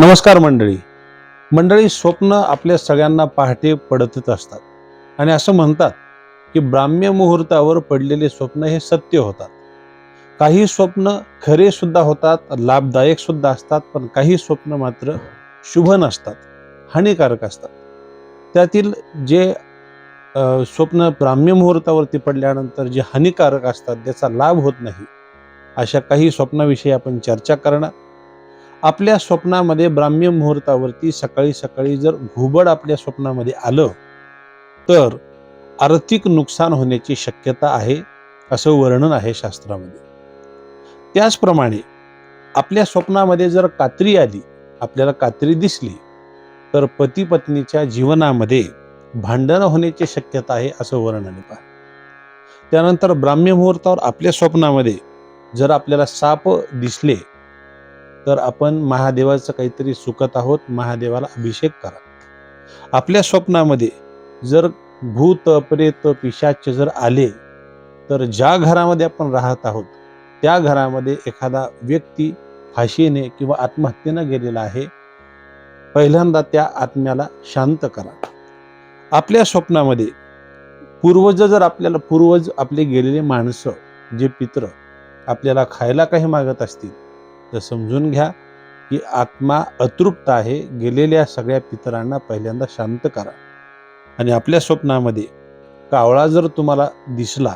नमस्कार मंडळी. मंडळी स्वप्न आपल्या सगळ्यांना पहाटे पडतच असतात. आणि असं म्हणतात की ब्राह्म्य मुहूर्तावर पडलेले स्वप्न हे सत्य होतात. काही स्वप्न खरे सुद्धा होतात लाभदायक सुद्धा असतात पण काही स्वप्न मात्र शुभ नसतात हानिकारक असतात. त्यातील जे स्वप्न ब्राह्म्य मुहूर्तावरती पडल्यानंतर जे हानिकारक असतात त्याचा लाभ होत नाही अशा काही स्वप्नाविषयी आपण चर्चा करणार. आपल्या स्वप्नामध्ये ब्राह्म्य मुहूर्तावरती सकाळी सकाळी जर घुबड आपल्या स्वप्नामध्ये आलं तर आर्थिक नुकसान होण्याची शक्यता आहे असं वर्णन आहे शास्त्रामध्ये. त्याचप्रमाणे आपल्या स्वप्नामध्ये जर कात्री आली आपल्याला कात्री दिसली तर पती पत्नीच्या जीवनामध्ये भांडणं होण्याची शक्यता आहे असं वर्णन पहा त्यानंतर ब्राह्म्य मुहूर्तावर आपल्या स्वप्नामध्ये जर आपल्याला साप दिसले तर आपण महादेवाचं काहीतरी सुकत आहोत महादेवाला अभिषेक करा. आपल्या स्वप्नामध्ये जर भूत प्रेत पिशाच जर आले तर ज्या घरामध्ये आपण राहत आहोत त्या घरामध्ये एखादा व्यक्ती फाशीने किंवा आत्महत्येनं गेलेला आहे पहिल्यांदा त्या आत्म्याला शांत करा. आपल्या स्वप्नामध्ये पूर्वज जर आपल्याला पूर्वज आपले गेलेले माणसं जे पित्र आपल्याला खायला काही मागत असतील तर समजून घ्या की आत्मा अतृप्त आहे गेलेल्या सगळ्या पितरांना पहिल्यांदा शांत करा. आणि आपल्या स्वप्नामध्ये कावळा जर तुम्हाला दिसला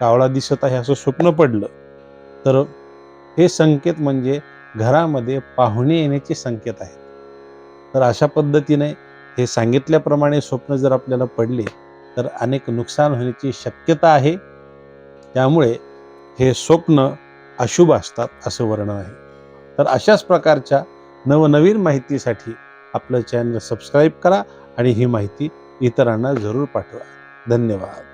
कावळा दिसत आहे असं स्वप्न पडलं तर हे संकेत म्हणजे घरामध्ये पाहुणे येण्याचे संकेत आहेत. तर अशा पद्धतीने हे सांगितल्याप्रमाणे स्वप्न जर आपल्याला पडले तर अनेक नुकसान होण्याची शक्यता आहे. त्यामुळे हे स्वप्न अशुभ असतात असं वर्णन आहे. तर अशाच प्रकारच्या नवनवीन माहितीसाठी आपलं चॅनल सबस्क्राईब करा आणि ही माहिती इतरांना जरूर पाठवा. धन्यवाद.